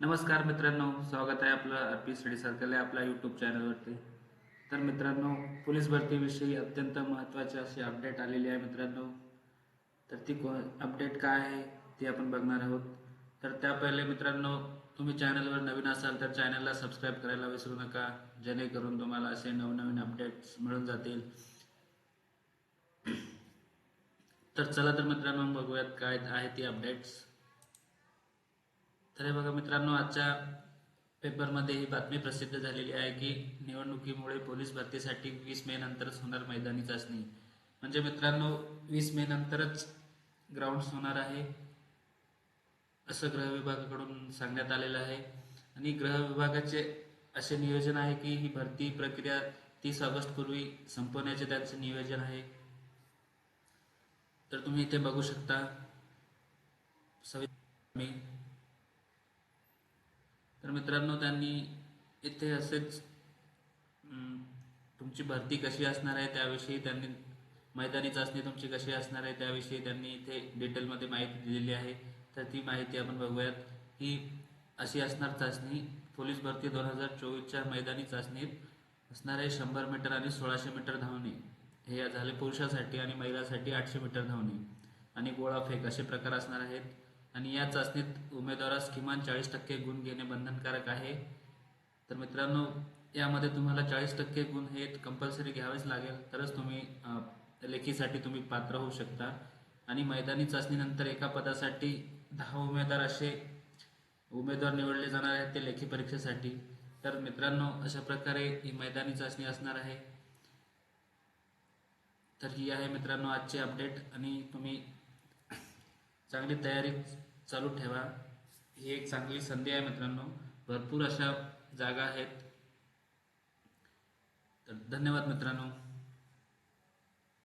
नमस्कार मित्रांनो स्वागत आहे आपलं आर पी स्टडी सर्कल आहे आपल्या यूट्यूब चॅनलवरती तर मित्रांनो पोलीस भरतीविषयी अत्यंत महत्त्वाची अशी अपडेट आलेली आहे मित्रांनो. तर ती को अपडेट काय आहे ती आपण बघणार आहोत. तर त्या पहिले मित्रांनो तुम्ही चॅनलवर नवीन असाल तर चॅनलला सबस्क्राईब करायला विसरू नका. जेणेकरून तुम्हाला असे नवनवीन अपडेट्स मिळून जातील. तर चला तर मित्रांनो बघूयात काय आहे ती अपडेट्स तर हे बघा मित्रांनो आजच्या पेपरमध्ये ही बातमी प्रसिद्ध झालेली आहे की निवडणुकीमुळे पोलीस भरतीसाठी वीस मे नंतरच होणार मैदानी चाचणी. म्हणजे मित्रांनो वीस मे नंतरच ग्राउंड्स होणार आहे असं गृह विभागाकडून सांगण्यात आलेलं आहे. आणि गृह विभागाचे असे नियोजन आहे की ही भरती प्रक्रिया तीस ऑगस्ट पूर्वी संपवण्याचे त्यांचे नियोजन आहे. तर तुम्ही इथे बघू शकता. सवि मी तर मित्रांनो त्यांनी इथे असेच तुमची भरती कशी असणार आहे त्याविषयी त्यांनी मैदानी चाचणी तुमची कशी असणार आहे त्याविषयी त्यांनी इथे डिटेलमध्ये माहिती दिलेली आहे. तर ती माहिती आपण बघूयात. ही अशी असणार चाचणी पोलीस भरती दोन हजार चोवीसच्या मैदानी चाचणीत असणार आहे शंभर मीटर आणि सोळाशे मीटर धावणे. हे झाले पुरुषासाठी आणि महिलासाठी आठशे मीटर धावणे. आणि गोळा फेक असे प्रकार असणार आहेत. आणि या चाचणीत उमेदवारास किमान चाळीस टक्के गुण घेणे बंधनकारक आहे. तर मित्रांनो यामध्ये तुम्हाला चाळीस टक्के गुण हे कंपल्सरी घ्यावेच लागेल. तरच तुम्ही लेखीसाठी तुम्ही पात्र होऊ शकता. आणि मैदानी चाचणीनंतर एका पदासाठी दहा उमेदवार असे उमेदवार निवडले जाणार आहेत ते लेखी परीक्षेसाठी. तर मित्रांनो अशा प्रकारे ही मैदानी चाचणी असणार आहे. तर ही आहे मित्रांनो आजची अपडेट. आणि तुम्ही चांगली तयारी चालू ठेवा. ही एक चांगली संधी आहे मित्रांनो. भरपूर अशा जागा आहेत. तर धन्यवाद मित्रांनो.